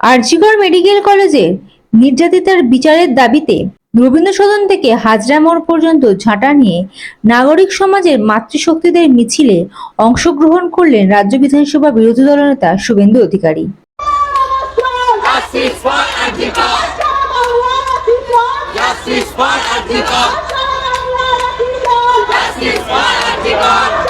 RG Kar medical কলেজে নির্যাতিতার বিচারের দাবিতে রবীন্দ্র সদন থেকে হাজরা মোড় পর্যন্ত ঝাঁটা নিয়ে নাগরিক সমাজের মাতৃশক্তিদের মিছিলে অংশগ্রহণ করলেন রাজ্য বিধানসভা বিরোধী দলনেতা Suvendu Adhikari Justice for! Justice for!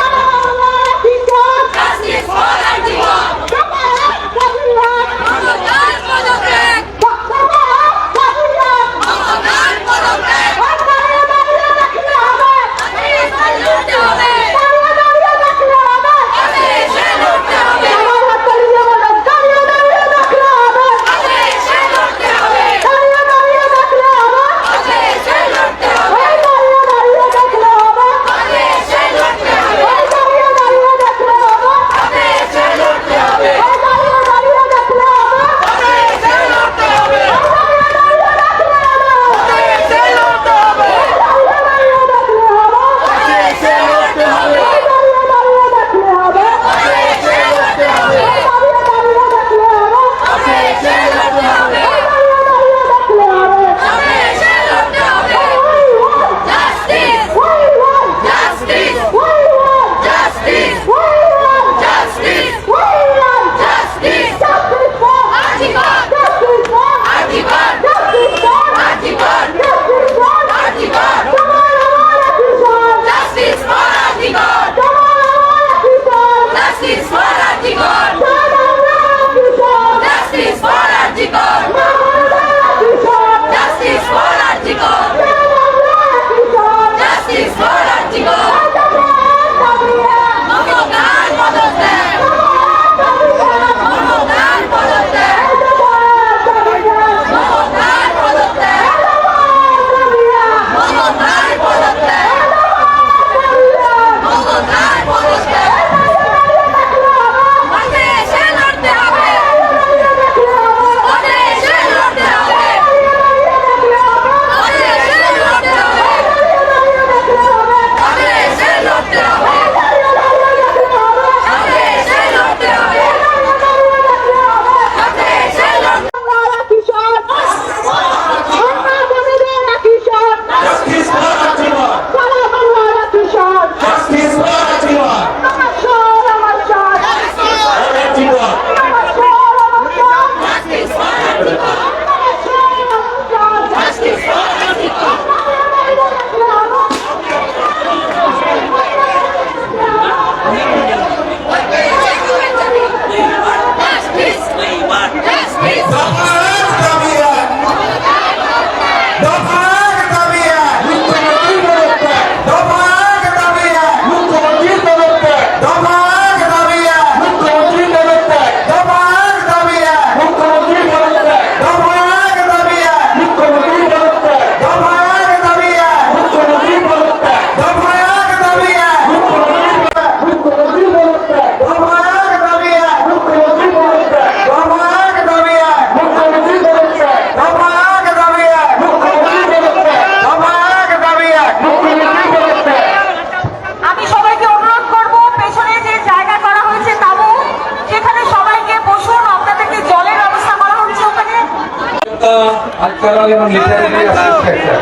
Cultural এবং লিটারেরি অ্যাসোসিয়েশন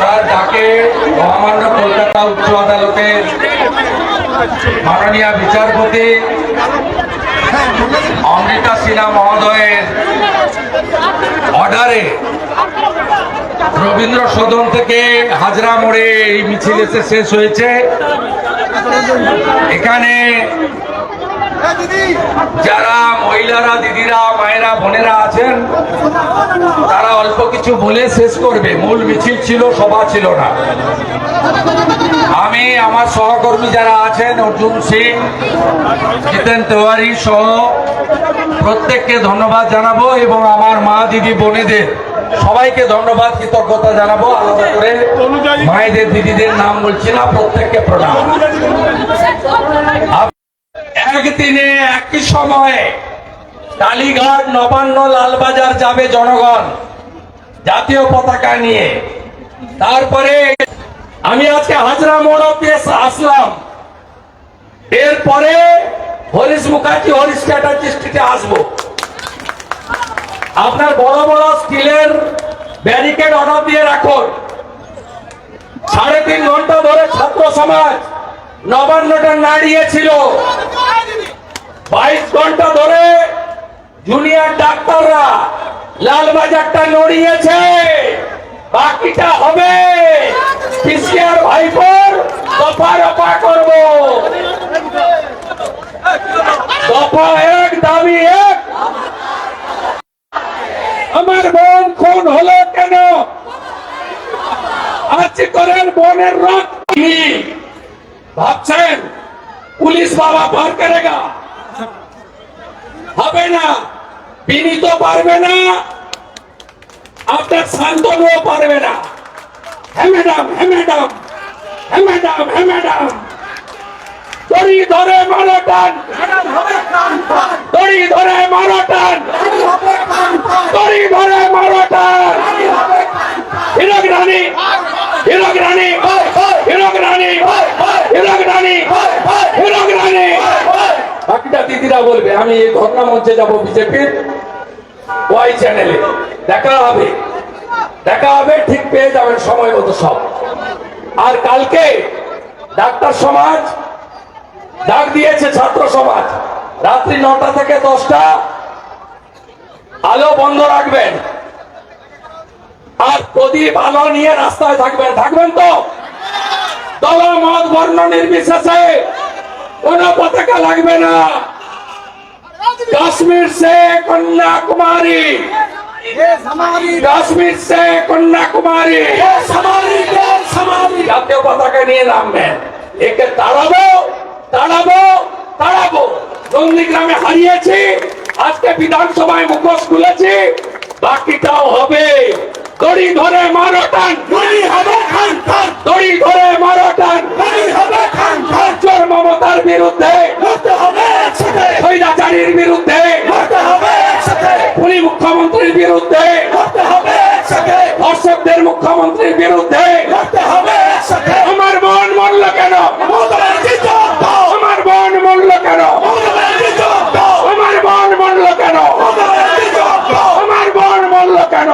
তার মহামান্য কলকাতা উচ্চ আদালতের মাননীয় বিচারপতি অমৃতা সিনহা মহোদয়ের অর্ডারে রবীন্দ্র সদন থেকে হাজরা মোড়ে এই মিছিল এসে শেষ হয়েছে। এখানে যারা মহিলারা, দিদিরা মায়েরা বোনেরা আছেন? তারা অল্প কিছু বলে শেষ করবে। মূল মিছিল ছিল, সভা ছিল না। আমি, আমার সহকর্মী যারা আছেন, অর্জুন সিং, জিতেন তেওয়ারি সহ প্রত্যেককে ধন্যবাদ জানাব এবং আমার মা দিদি, বোনেদের সবাইকে ধন্যবাদ, কৃতজ্ঞতা জানাব। আলাদা করে মায়েদের, দিদিদের নাম বলছি না, প্রত্যেককে প্রণাম। একদিনে, একই সময়ে কালীঘাট নবান্ন লালবাজার যাবে জনগণ জাতীয় পতাকা নিয়ে। তারপরে আমি আজকে হাজরা মোড় অব্দি আসলাম। এরপরে হরিশ মুখার্জি, হরিশ চ্যাটার্জি স্ট্রিটে আসব। আপনার বড় বড় স্টিলের ব্যারিকেড অর্ডার দিয়ে রাখুন। সাড়ে তিন ঘণ্টা ধরে ছাত্র সমাজ নবান্নটা নাড়িয়েছিল। বাইশ ঘণ্টা ধরে জুনিয়র ডাক্তাররা লালবাজারটা নড়িয়েছে। বাকিটা হবে পিসিআর ভাইপোর? দফা রফা করব। দফা এক, দাবি এক। আমার বোন খুন হলো কেন? আজকে করেন বোনের রক্ত। ভাবছেন পুলিশ বাবা পার করেগা? হবে না। বিনীত পারবে না। আপনার শান্তনুও পারবে না। হ্যাঁ ম্যাডাম হ্যাঁ ম্যাডাম ম্যাডাম হ্যাঁ ম্যাডাম। ধরে ধরে ধরে বাকিটা দিদিরা বলবে, আমি এই ধর্ণা মঞ্চে যাব বিজেপির। ওয়াই চ্যানেলে। দেখা হবে। দেখা হবে, ঠিক পেয়ে যাবেন সময় মতো সব। আর কালকে ডাক্তার সমাজ, ডাক দিয়েছে ছাত্র সমাজ। রাত্রি নটা থেকে দশটা, আলো বন্ধ রাখবেন। আর প্রদীপ আলো নিয়ে রাস্তায় থাকবেন। থাকবেন তো? দল মত বর্ণ নির্বিশেষে কোন পতাকা লাগবে না। কাশ্মীর সে কন্যাকুমারী কাশ্মীর সে কন্যাকুমারী জাতীয় পতাকা নিয়ে নামবেন একে তাড়াবো তাড়াবো তাড়াবো। নন্দীগ্রামে হারিয়েছি আজকে বিধানসভায় মুখোশ খুলেছি। বাকিটাও হবে। দড়ি ধরে মারো টান। দড়ি হবে খান খান। দড়ি ধরে মারো টান। দড়ি হবে খান খান। চোর মমতার বিরুদ্ধে লড়তে হবে একসাথে স্বৈরাচারীর বিরুদ্ধে লড়তে হবে একসাথে খুনি মুখ্যমন্ত্রীর বিরুদ্ধে লড়তে হবে একসাথে। ধর্ষকদের মুখ্যমন্ত্রীর বিরুদ্ধে লড়তে হবে একসাথে। আমার মন মরল কেন? আমার মন মরল কেন? আমার মন মরল কেন? আমার মন মরল কেন?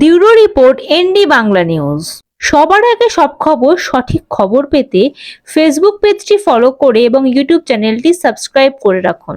Bureau report ND Bangla news. সবার আগে সব খবর সঠিক খবর পেতে ফেসবুক পেজটি ফলো করে এবং ইউটিউব চ্যানেলটি সাবস্ক্রাইব করে রাখুন।